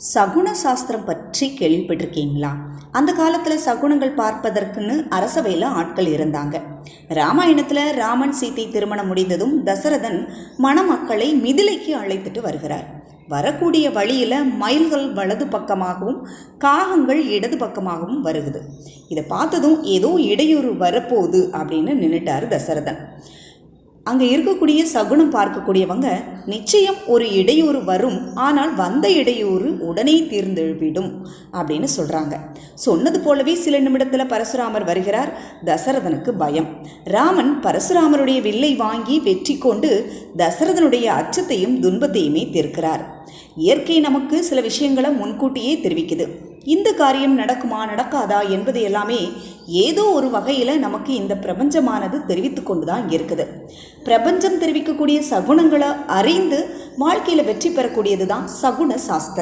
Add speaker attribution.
Speaker 1: சகுன சாஸ்திரம் பற்றி கேள்விப்பட்டிருக்கீங்களா? அந்த காலத்தில் சகுனங்கள் பார்ப்பதற்குன்னு அரசவையில் ஆட்கள் இருந்தாங்க. ராமாயணத்தில் ராமன் சீதை திருமணம் முடிந்ததும் தசரதன் மணமக்களை மிதிலைக்கு அழைத்துட்டு வருகிறார். வரக்கூடிய வழியில் மயில்கள் வலது பக்கமாகவும் காகங்கள் இடது பக்கமாகவும் வருகுது. இதை பார்த்ததும் ஏதோ இடையூறு வரப்போகுது அப்படின்னு நின்றுட்டார் தசரதன். அங்கே இருக்கக்கூடிய சகுனம் பார்க்கக்கூடியவங்க நிச்சயம் ஒரு இடையூறு வரும். ஆனால் வந்த இடையூறு உடனே தீர்ந்தெழுவிடும் அப்படின்னு சொல்கிறாங்க சொன்னது போலவே சில நிமிடத்தில் பரசுராமர் வருகிறார். தசரதனுக்கு பயம். ராமன் பரசுராமருடைய வில்லை வாங்கி வெற்றி கொண்டு தசரதனுடைய அச்சத்தையும் துன்பத்தையுமே தீர்க்கிறார். இயற்கை நமக்கு சில விஷயங்களை முன்கூட்டியே தெரிவிக்குது. இந்த காரியம் நடக்குமா நடக்காதா என்பது எல்லாமே ஏதோ ஒரு வகையில் நமக்கு இந்த பிரபஞ்சமானது தெரிவித்து கொண்டு தான் இருக்குது. பிரபஞ்சம் தெரிவிக்கக்கூடிய சகுனங்களை அறிந்து வாழ்க்கையில் வெற்றி பெறக்கூடியது தான் சகுன சாஸ்திரம்.